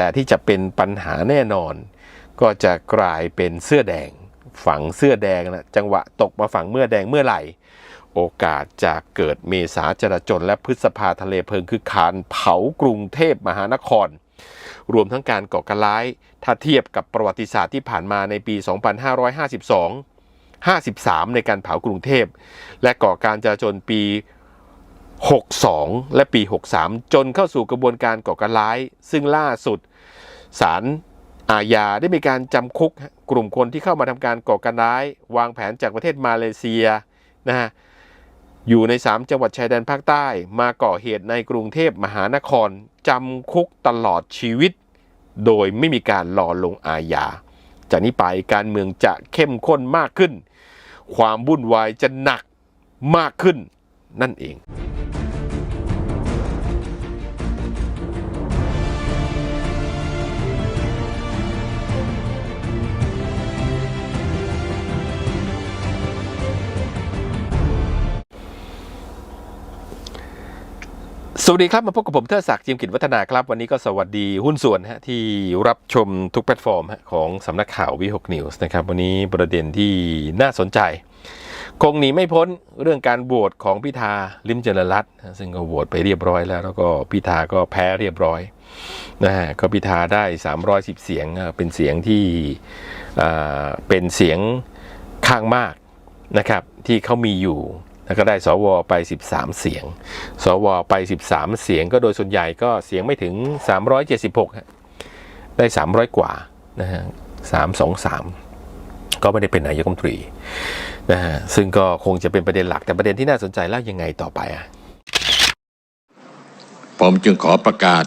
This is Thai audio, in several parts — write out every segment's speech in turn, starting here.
แต่ที่จะเป็นปัญหาแน่นอน ก็จะกลายเป็นเสื้อแดง ฝังเสื้อแดงนะจังหวะตกมาฝังเมื่อแดงเมื่อไหร่ โอกาสจะเกิดเมษาจราจนและพฤษภาทะเลเพลิงคือการเผากรุงเทพมหานคร รวมทั้งการก่อการร้าย ถ้าเทียบกับประวัติศาสตร์ที่ผ่านมาในปี 2552 53 ในการเผากรุงเทพ และก่อการจราจนปี 62 และปี 63 จนเข้าสู่กระบวนการก่อการร้าย ซึ่งล่าสุดศาลอาญาได้มีการจำคุกกลุ่มคนที่เข้ามาทำการก่อการร้าย วางแผนจากประเทศมาเลเซียนะฮะอยู่ใน 3 จังหวัดชายแดนภาคใต้ มาก่อเหตุในกรุงเทพมหานครจำคุกตลอดชีวิต โดยไม่มีการรอลงอาญาจากนี้ไปการเมืองจะเข้มข้นมากขึ้น ความวุ่นวายจะหนักมากขึ้นนั่นเอง สวัสดีครับ มาพบกับผมเทอศักดิ์จิมกิจวัฒนาครับ วันนี้ก็สวัสดีหุ้นส่วนฮะที่รับชมทุกแพลตฟอร์มของสำนักข่าววิหกนิวส์นะครับ วันนี้ประเด็นที่น่าสนใจ คงหนีไม่พ้นเรื่องการโหวตของพิธาลิมเจริญรัตน์ซึ่งก็โหวตไปเรียบร้อยแล้ว แล้วก็พิธาก็แพ้เรียบร้อยนะฮะก็พิธาได้ 310 เสียงเป็นเสียงที่เป็นเสียงข้างมากนะครับที่เขามีอยู่ แล้วก็ได้สวไป 13 เสียง สวไป 13 เสียง ก็โดยส่วนใหญ่ก็เสียงไม่ถึง 376 ได้ 300 กว่านะฮะ323 ก็ไม่ได้เป็นนายกรัฐมนตรีนะฮะซึ่งก็คงจะเป็นประเด็นหลักแต่ประเด็นที่น่าสนใจแล้วยังไงต่อไปอะผมจึงขอประกาศ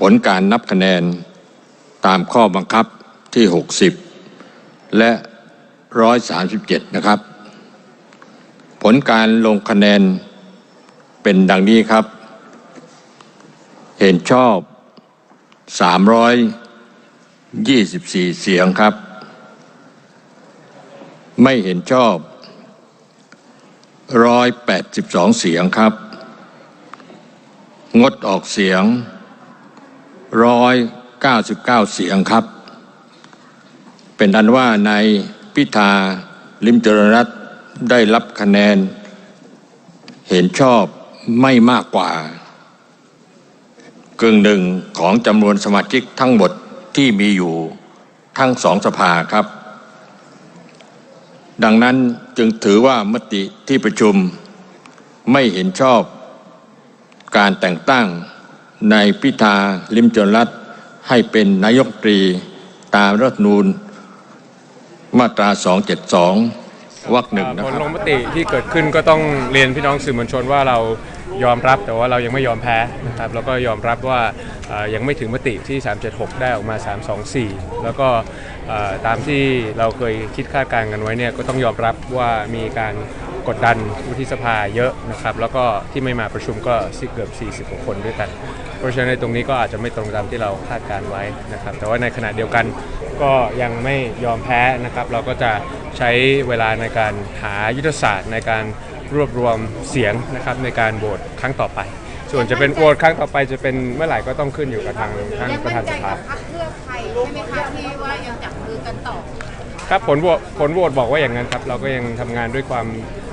ผลการนับคะแนนตามข้อบังคับที่ 60 และ 137 นะครับ ลการลงคะแนนเป็นดังนี้ครับ เห็นชอบ 324 เสียงครับ ไม่เห็นชอบ 182 เสียงครับ งดออกเสียง 199 เสียงครับ เป็นอันว่าในพิธาลิมเจรรัต ได้รับคะแนน เห็นชอบไม่มากกว่า กึ่งหนึ่งของจำนวนสมาชิกทั้งหมดที่มีอยู่ทั้งสองสภาครับ ดังนั้นจึงถือว่ามติที่ประชุมไม่เห็นชอบ การแต่งตั้งนายพิธาลิมจริญรัตให้เป็นนายกตรีตามรัฐนูญมาตรา 272 วรรคหนึ่งนะผลครับ ลงมติที่เกิดขึ้นก็ต้องเรียนพี่น้องสื่อมวลชนว่าเรายอมรับแต่ว่าเรายังไม่ยอมแพ้นะครับแล้วก็ยอมรับว่าเอ่อยังไม่ถึงมติที่ 376 ได้ออกมา 324 แล้วก็เอ่อตามที่เราเคยคิดคาดการณ์กันไว้เนี่ยก็ต้องยอมรับว่ามีการกดดันวุฒิสภาเยอะนะครับแล้วก็ที่ไม่มาประชุมก็สิเกือบ 40กว่าคนด้วยกัน เพราะฉะนั้นในตรงนี้ก็อาจจะไม่ตรงตามที่เราคาดการณ์ไว้นะครับแต่ว่าในขณะเดียวกันก็ยังไม่ยอมแพ้นะครับเราก็จะ ใช้เวลาในการหายุทธศาสตร์ในการรวบรวมเสียงนะครับในการโหวตครั้งต่อไป ส่วนจะเป็นโหวตครั้งต่อไปจะเป็นเมื่อไหร่ก็ต้องขึ้นอยู่กับทางท่านยังประมั่ธานนใจสภากับพรรคเพื่อไทยใช่ไหมคะที่ว่ายังจับมือกันต่อครับผลโหวตผลโหวตบอกว่าอย่างนั้นครับ เราก็ยังทำงานด้วยความ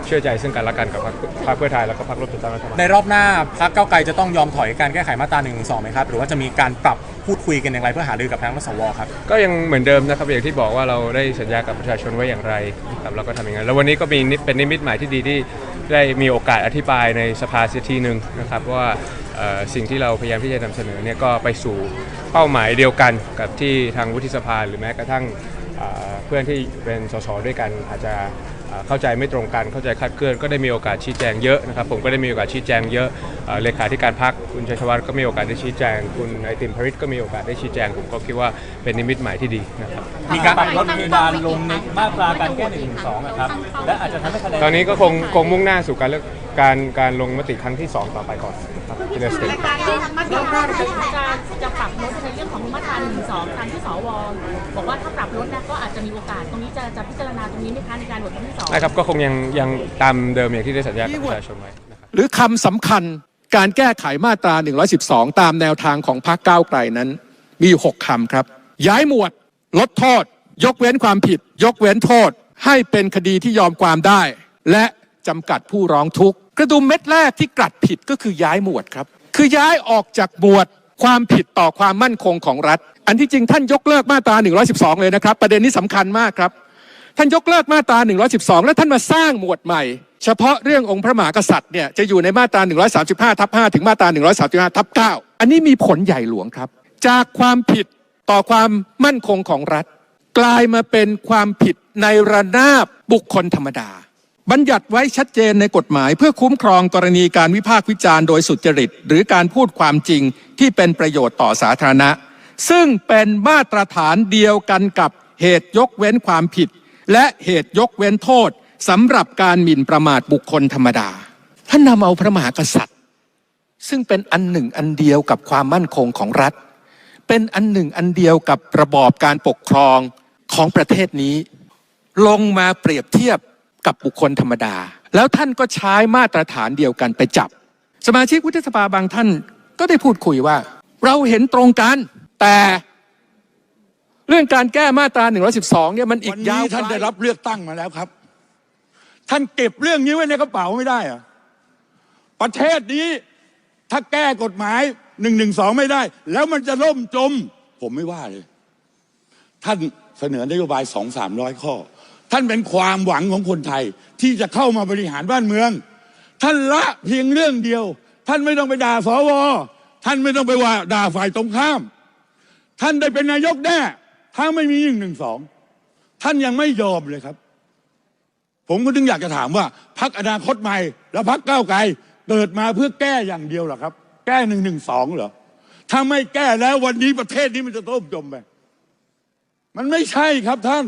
เชื่อใจซึ่งกันและกันกับพรรคพรรคเพื่อไทยแล้วก็พรรคร่วมจัดตั้งรัฐบาลในรอบหน้าพักเก้าวไกลจะต้องยอมถอยการแก้ไขมาตรา1นึไหมครับ หรือว่าจะมีการปรับพูดคุยกันอย่างไรเพื่อหารือกับทางรัฐสวครับ ก็ยังเหมือนเดิมนะครับอย่างที่บอกว่าเราได้สัญญากับประชาชนไว้อย่างไรนะครับเราก็ทำอย่างนั้นแล้ววันนี้ก็มีนิเป็นนิมิตหมายที่ดีที่ได้มีโอกาสอธิบายในสภาเสียทีหนึ่งนะครับว่าเอ่อสิ่งที่เราพยายามที่จะนำเสนอเนี่ยก็ไปสู่เป้าหมายเดียวกันกับที่ทางวุฒิสภาหรือแม้กระทั่งเอ่อเพื่อนที่เป็นสสด้วยกันอาจจะ เอ่อเข้าใจไม่ตรงกันเข้าใจคลาดเคลื่อนก็ได้มีโอกาสชี้แจงเยอะนะครับผมก็ได้มีโอกาสชี้แจงเยอะเอ่อเลขาธิการพักคุณชัยชวัฒน์ก็มีโอกาสได้ชี้แจง คุณไอติมพริตก็มีโอกาสได้ชี้แจงผมก็คิดว่าเป็นนิมิตหมายที่ดีนะครับมีการปรับลดเพดานลงในมาตราการแก้หนึ่งสองครับและอาจจะทำให้คะแนนตอนนี้ก็คงคงมุ่งหน้าสู่การเลือก การการลงมติครั้งที่ 2 ต่อไปก่อนนะครับทีละสเต็ปในการที่มาตราจะจะปรับลดในเรื่องของมาตราหนึ่งสองตามที่สวบอกว่าถ้าปรับลดนะก็อาจจะมีโอกาส ตรงนี้จะจะพิจารณาตรงนี้ไหมคะในการโหวตครั้งที่สองนะครับก็คงยังยังตามเดิมอย่างที่ได้สัญญากับประชาชนไว้นะครับหรือคำสำคัญการแก้ไขมาตรา 112 ตามแนวทางของพรรคก้าวไกลนั้น มีอยู่ 6คำครับ ย้ายหมวด ลดโทษ ยกเว้นความผิด ยกเว้นโทษ ให้เป็นคดีที่ยอมความได้ และ จำกัดผู้ร้องทุกข์กระดุมเม็ดแรกที่กลัดผิดก็คือย้ายหมวดครับ คือย้ายออกจากหมวดความผิดต่อความมั่นคงของรัฐ อันที่จริงท่านยกเลิกมาตรา 112 เลยนะครับ ประเด็นนี้สำคัญมากครับ ท่านยกเลิกมาตรา 112 แล้วท่านมาสร้างหมวดใหม่ เฉพาะเรื่ององค์พระมหากษัตริย์เนี่ยจะอยู่ในมาตรา 135ทับ5ถึงมาตรา 135ทับ9อันนี้มีผลใหญ่หลวงครับ จากความผิดต่อความมั่นคงของรัฐ กลายมาเป็นความผิดในระนาบบุคคลธรรมดา บัญญัติไว้ชัดเจนในกฎหมาย เพื่อคุ้มครองกรณีการวิพากษ์วิจารณ์โดยสุจริต หรือการพูดความจริงที่เป็นประโยชน์ต่อสาธารณะ ซึ่งเป็นมาตรฐานเดียวกันกับเหตุยกเว้นความผิด และเหตุยกเว้นโทษสำหรับการหมิ่นประมาทบุคคลธรรมดาท่านนำเอาพระมหากษัตริย์ ซึ่งเป็นอันหนึ่งอันเดียวกับความมั่นคงของรัฐ เป็นอันหนึ่งอันเดียวกับระบอบการปกครองของประเทศนี้ ลงมาเปรียบเทียบ กับบุคคลธรรมดา แล้วท่านก็ใช้มาตรฐานเดียวกันไปจับ สมาชิกวุฒิสภาบางท่านก็ได้พูดคุยว่า เราเห็นตรงกัน แต่เรื่องการแก้มาตรา 112 เนี่ยมันอีวักนยานี้วท่านไกลได้รับเลือกตั้งมาแล้วครับ ท่านเก็บเรื่องนี้ไว้ในกระเป๋าไม่ได้เหรอะประเทศนี้ถ้าแก้กฎหมายหนึ่งหนึ่งสองไม่ได้ แล้วมันจะล่มจม ผมไม่ว่าเลย ท่านเสนอนโยบายสองสามร้อยข้อ ท่านเป็นความหวังของคนไทยที่จะเข้ามาบริหารบ้านเมือง ท่านละเพียงเรื่องเดียว ท่านไม่ต้องไปด่าสวท่านไม่ต้องไปว่าด่าฝ่ายตรงข้าม ท่านได้เป็นนายกแน่ถ้าไม่มีหนึ่งหนึ่งสองท่านยังไม่ยอมเลยครับ ผมก็ถึงอยากจะถามว่าพักอนาคตใหม่ แล้วพักก้าวไกลเกิดมาเพื่อแก้อย่างเดียวหรอครับ แก้หนึ่งหนึ่งสองเหรอถ้าไม่แก้แล้ววันนี้ประเทศนี้มันจะต้มจมไปมันไม่ใช่ครับท่าน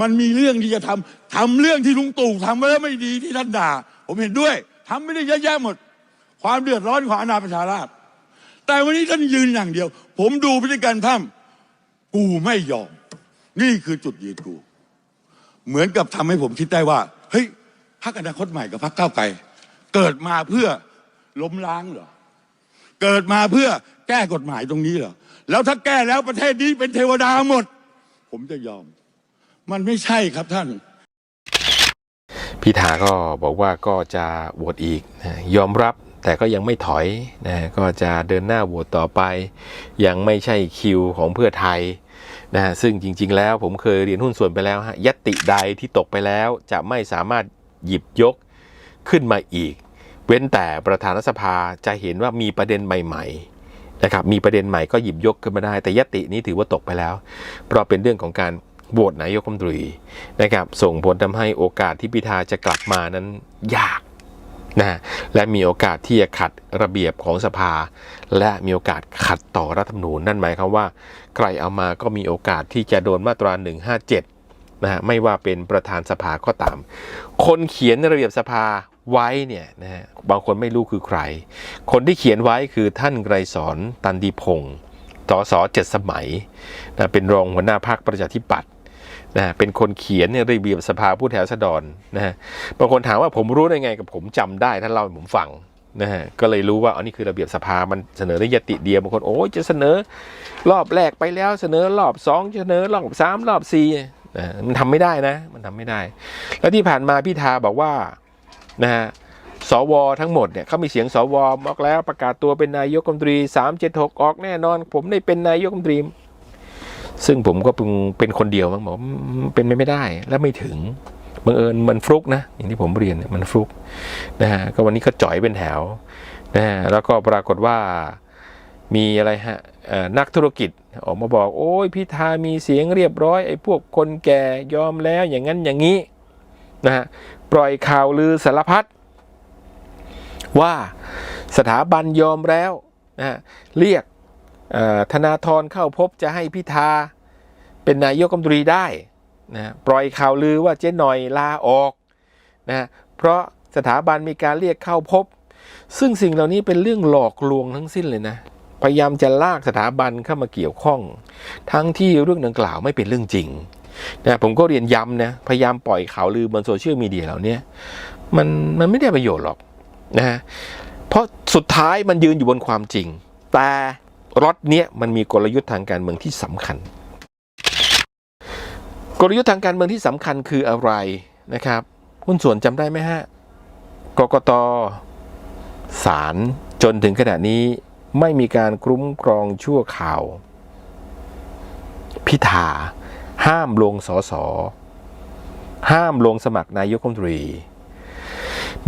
มันมีเรื่องที่จะทำทำเรื่องที่ลุงตู่ทำมาแล้วไม่ดีที่ท่านด่า ผมเห็นด้วยทำไม่ได้เยอะแยะหมด ความเดือดร้อนของอาณาประชาราษฎร์แต่วันนี้ท่านยืนอย่างเดียว ผมดูพฤติกรรมท่านกูไม่ยอม นี่คือจุดยืนกู เหมือนกับทำให้ผมคิดได้ว่า เฮ้ยพรรคอนาคตใหม่กับพรรคก้าไกลเกิดมาเพื่อล้มล้างเหรอเกิดมาเพื่อแก้กฎหมายตรงนี้เหรอแล้วถ้าแก้แล้วประเทศนี้เป็นเทวดาหมด ผมจะยอม มันไม่ใช่ครับท่าน พิธาก็บอกว่าก็จะโหวตอีกนะยอมรับแต่ก็ยังไม่ถอยนะก็จะเดินหน้าโหวตต่อไป ยังไม่ใช่คิวของเพื่อไทยนะซึ่งจริง ๆ แล้วผมเคยเรียนหุ้นส่วนไปแล้วฮะยตติใดที่ตกไปแล้วจะไม่สามารถหยิบยกขึ้นมาอีก เว้นแต่ประธานสภาจะเห็นว่ามีประเด็นใหม่ ๆ นะครับ มีประเด็นใหม่ก็หยิบยกขึ้นมาได้ แต่ยตตินี้ถือว่าตกไปแล้ว เพราะเป็นเรื่องของการ โหวตนายกรัฐมนตรีนะครับ ส่งผลทำให้โอกาสที่พิธาจะกลับมานั้นยากนะและมีโอกาสที่จะขัดระเบียบของสภา และมีโอกาสขัดต่อรัฐธรรมนูญนั่นหมายความว่า ใครเอามาก็มีโอกาสที่จะโดนมาตรา 157นะฮะไม่ว่าเป็นประธานสภาก็ตาม คนเขียนระเบียบสภาไว้เนี่ยนะฮะบางคนไม่รู้คือใคร คนที่เขียนไว้คือท่านไกรสอนตันดีพงศ์สสเจ็ดสมัยนะเป็นรองหัวหน้าพรรคประชาธิปัตย์ นะเป็นคนเขียนในระเบียบสภาผู้แทนราษฎรนะฮะบางคนถามว่าผมรู้ได้ไงกับผมจำได้ท่านเล่าให้ผมฟังนะฮะก็เลยรู้ว่าอันนี้คือระเบียบสภามันเสนอในยติเดียวบางคนโอ้ยจะเสนอรอบแรกไปแล้วเสนอรอบสองเสนอรอบสามรอบสี่นะมันทำไม่ได้นะ มันทำไม่ได้ แล้วที่ผ่านมาพิธาบอกว่านะฮะสวทั้งหมดเนี่ยเขามีเสียงสวบอกแล้วประกาศตัวเป็นนายกรัฐมนตรีสามเจ็ดหกออกแน่นอน ผมได้เป็นนายกรัฐมนตรี ซึ่งผมก็เพิ่งเป็นคนเดียวมั้งบอกเป็นไปไม่ได้และไม่ถึงบังเอิญมันฟลุกนะอย่างที่ผมเรียนเนี่ยมันฟลุกนะฮะก็วันนี้ก็จ่อยเป็นแถวนะฮะแล้วก็ปรากฏว่ามีอะไรฮะเอ่อนักธุรกิจออกมาบอก โอ้ยพิธามีเสียงเรียบร้อยไอ้พวกคนแก่ยอมแล้วอย่างนั้นอย่างนี้นะฮะปล่อยข่าวลือสารพัดว่าสถาบันยอมแล้วนะฮะเรียก ธนาธรเข้าพบจะให้พิธาเป็นนายกรัฐมนตรีได้นะปล่อยข่าวลือว่าเจ๊หน่อยลาออกนะเพราะสถาบันมีการเรียกเข้าพบ ซึ่งสิ่งเหล่านี้เป็นเรื่องหลอกลวงทั้งสิ้นเลยนะพยายามจะลากสถาบันเข้ามาเกี่ยวข้อง ทั้งที่เรื่องดังกล่าวไม่เป็นเรื่องจริงนะผมก็เรียนย้ำนะพยายามปล่อยข่าวลือบนโซเชียลมีเดียเหล่านี้มันมันไม่ได้ประโยชน์หรอกนะฮะเพราะสุดท้ายมันยืนอยู่บนความจริง แต่ รถเนี้ยมันมีกลยุทธ์ทางการเมืองที่สำคัญ กลยุทธ์ทางการเมืองที่สำคัญคืออะไรนะครับหุ้นส่วนจำได้ไหมฮะกกตศาลจนถึงขณะนี้ไม่มีการคุ้มครองชั่วข่าว พิธา ห้ามลงสอสอห้ามลงสมัครนายกรัฐมนตรี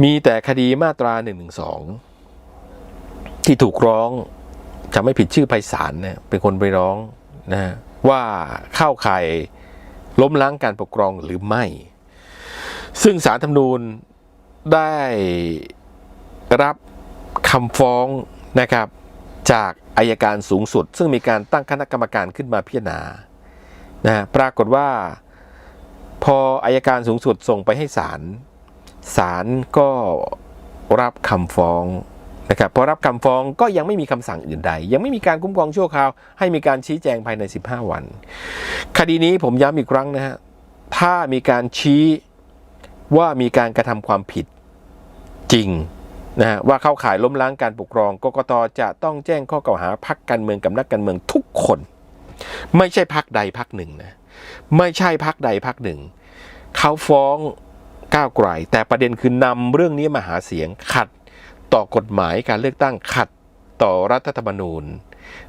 มีแต่คดีมาตรา1นึที่ถูกร้อง จะไม่ผิดชื่อไพศาลเนี่ยเป็นคนไปร้องนะว่าเข้าข่ายล้มล้างการปกครองหรือไม่ ซึ่งสารธรรมนูญได้รับคำฟ้องนะครับจากอายการสูงสุด ซึ่งมีการตั้งคณะกรรมการขึ้นมาพิจารณานะปรากฏว่า พออายการสูงสุดส่งไปให้ศาลศาลก็รับคำฟ้อง นะครับพอรับคำฟ้องก็ยังไม่มีคำสั่งอื่นใด ยังไม่มีการคุ้มครองชั่วคราวให้มีการชี้แจงภายใน 15 วัน คดีนี้ผมย้ำอีกครั้งนะฮะถ้ามีการชี้ว่ามีการกระทำความผิดจริงนะฮะว่าเข้าข่ายล้มล้างการปกครองกกตจะต้องแจ้งข้อกล่าวหาพักการเมืองกับนักการเมืองทุกคน ไม่ใช่พักใดพักหนึ่งนะไม่ใช่พักใดพักหนึ่ง เขาฟ้องก้าวไกลแต่ประเด็นคือนำเรื่องนี้มาหาเสียงขัด ต่อกฎหมายการเลือกตั้งขัดต่อรัฐธรรมนูญ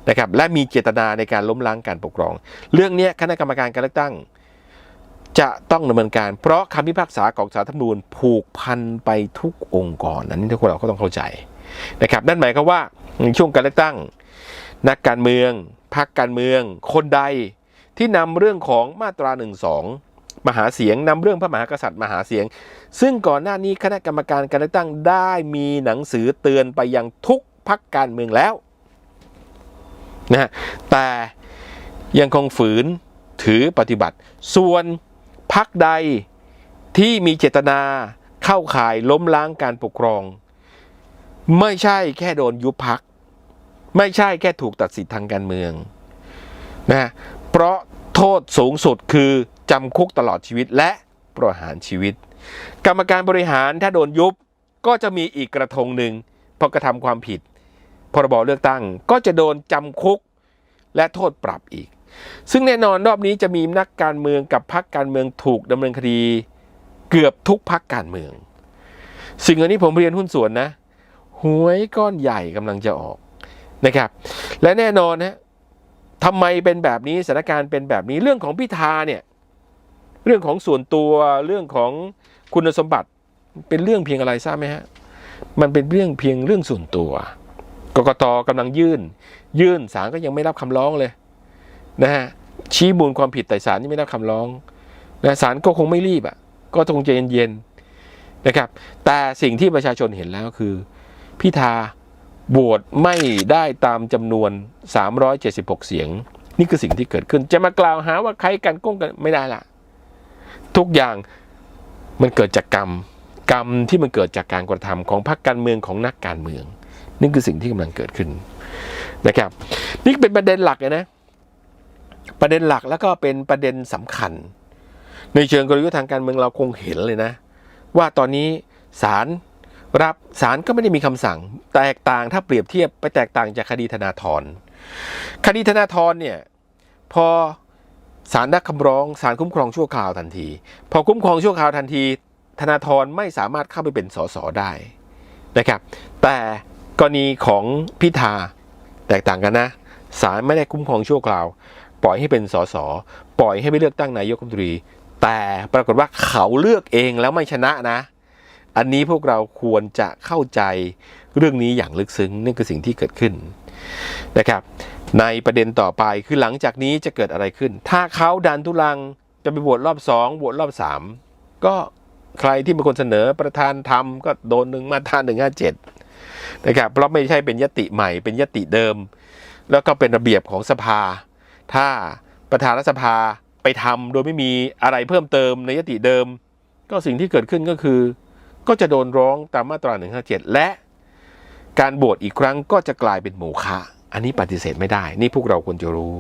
นะครับและมีเจตนาในการล้มล้างการปกครอง เรื่องนี้คณะกรรมการการเลือกตั้ง จะต้องดำเนินการ เพราะคำพิพากษาของสารรัฐธรรมนูญผูกพันไปทุกองค์กรอันนี้ทุกคนเราก็ต้องเข้าใจนะครับนั่นหมายความว่าในช่วงการเลือกตั้ง นักการเมืองพรรคการเมือง คนใดที่นำเรื่องของมาตรา1นึ มหาเสียงนำเรื่องพระมหากษัตริย์มหาเสียง ซึ่งก่อนหน้านี้คณะกรรมการการเลือกตั้งได้มีหนังสือเตือนไปยังทุกพรรคการเมืองแล้วนะฮะแต่ยังคงฝืนถือปฏิบัติ ส่วนพรรคใดที่มีเจตนาเข้าข่ายล้มล้างการปกครอง ไม่ใช่แค่โดนยุบพัก ไม่ใช่แค่ถูกตัดสิทธิ์ทางการเมืองนะเพราะโทษสูงสุดคือ จำคุกตลอดชีวิตและประหารชีวิต กรรมการบริหารถ้าโดนยุบก็จะมีอีกกระทงหนึ่งเพราะกระทำความผิด พรบเลือกตั้งก็จะโดนจำคุกและโทษปรับอีก ซึ่งแน่นอนรอบนี้จะมีนักการเมืองกับพรรคการเมืองถูกดำเนินคดี เกือบทุกพรรคการเมือง สิ่งอันนี้ผมเรียนหุ้นส่วนนะหวยก้อนใหญ่กำลังจะออกนะครับ และแน่นอนนะทำไมเป็นแบบนี้สถานการณ์เป็นแบบนี้เรื่องของพิธาเนี่ย เรื่องของส่วนตัวเรื่องของคุณสมบัติเป็นเรื่องเพียงอะไรทราบไหมฮะมันเป็นเรื่องเพียงเรื่องส่วนตัวกกตกำลังยื่น ยื่นศาลก็ยังไม่รับคำร้องเลยนะฮะชี้มูลความผิดแต่ศาลยังไม่รับคำร้องนะศาลก็คงไม่รีบอะก็คงใจเย็นๆนะครับ แต่สิ่งที่ประชาชนเห็นแล้วคือพิธาโหวตไม่ได้ตามจำนวน 376 เสียง นี่คือสิ่งที่เกิดขึ้นจะมากล่าวหาว่าใครกันก้งกันไม่ได้ละ ทุกอย่างมันเกิดจากกรรม กรรมที่มันเกิดจากการกระทำของพรรคการเมืองของนักการเมือง นี่คือสิ่งที่กำลังเกิดขึ้นนะครับ นี่เป็นประเด็นหลักเลยนะ ประเด็นหลักแล้วก็เป็นประเด็นสำคัญ ในเชิงกลยุทธ์ทางการเมืองเราคงเห็นเลยนะ ว่าตอนนี้ศาลรับศาลก็ไม่ได้มีคำสั่ง แตกต่างถ้าเปรียบเทียบไปแตกต่างจากคดีธนาธรคดีธนาธรเนี่ยพอ ศาลนักคำร้องศาลคุ้มครองชั่วคราวทันที พอคุ้มครองชั่วคราวทันที ธนาธรไม่สามารถเข้าไปเป็นสสได้นะครับ แต่กรณีของพิธาแตกต่างกันนะศาลไม่ได้คุ้มครองชั่วคราว ปล่อยให้เป็นสสปล่อยให้ไปเลือกตั้งนายกรัฐมนตรี แต่ปรากฏว่าเขาเลือกเองแล้วไม่ชนะนะ อันนี้พวกเราควรจะเข้าใจเรื่องนี้อย่างลึกซึ้งนั่นคือสิ่งที่เกิดขึ้นนะครับ ในประเด็นต่อไปคือหลังจากนี้จะเกิดอะไรขึ้น ถ้าเขาดันทุลังจะไปโหวตรอบสองโหวตรอบสามก็ใครที่เป็นคนเสนอประธานทำก็โดนหนึ่งมาตราหนึ่งห้าเจ็ดนะครับเพราะไม่ใช่เป็นยติใหม่ เป็นยติเดิม แล้วก็เป็นระเบียบของสภา ถ้าประธานรัฐสภาไปทำโดยไม่มีอะไรเพิ่มเติมในยติเดิม ก็สิ่งที่เกิดขึ้นก็คือ ก็จะโดนร้องตามมาตรา 157 และการโบวตอีกครั้งก็จะกลายเป็นโมฆะ อันนี้ปฏิเสธไม่ได้ นี่พวกเราควรจะรู้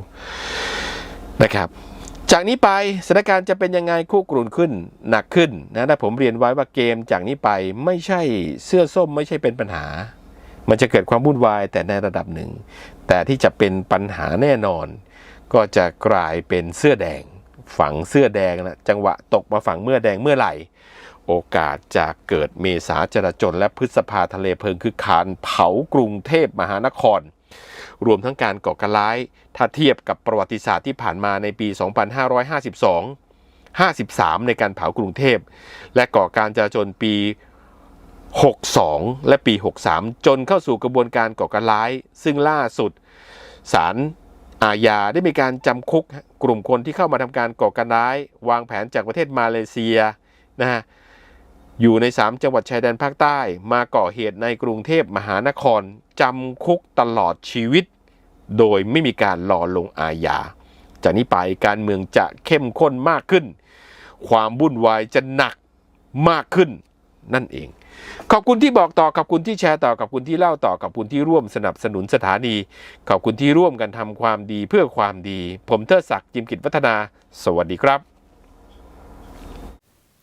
นะครับ จากนี้ไปสถานการณ์จะเป็นยังไงคู่กรุ่นขึ้นหนักขึ้นนะถ้าผมเรียนไว้ว่าเกมจากนี้ไปไม่ใช่เสื้อส้มไม่ใช่เป็นปัญหา มันจะเกิดความวุ่นวายแต่ในระดับหนึ่ง แต่ที่จะเป็นปัญหาแน่นอน ก็จะกลายเป็นเสื้อแดง ฝังเสื้อแดงนะจังหวะตกมาฝังเมื่อแดงเมื่อไหร่โอกาสจะเกิดเมษาจราจนและพฤษภาทะเลเพลิงคือคารเผากรุงเทพมหานคร รวมทั้งการก่อการร้าย ถ้าเทียบกับประวัติศาสตร์ที่ผ่านมาในปี 2552 53 ในการเผากรุงเทพ และก่อการจราจนปี 62 และปี 63 จนเข้าสู่กระบวนการก่อการร้าย ซึ่งล่าสุดศาลอาญาได้มีการจำคุกกลุ่มคนที่เข้ามาทำการก่อการร้าย วางแผนจากประเทศมาเลเซียนะฮะ อยู่ใน 3 จังหวัดชายแดนภาคใต้ มาก่อเหตุในกรุงเทพมหานครจำคุกตลอดชีวิต โดยไม่มีการรอลงอาญาจากนี้ไปการเมืองจะเข้มข้นมากขึ้น ความวุ่นวายจะหนักมากขึ้นนั่นเอง ขอบคุณที่บอกต่อขอบคุณที่แชร์ต่อขอบคุณที่เล่าต่อขอบคุณที่ร่วมสนับสนุนสถานี ขอบคุณที่ร่วมกันทำความดีเพื่อความดี ผมเทิดศักดิ์จิมกิจวัฒนา สวัสดีครับ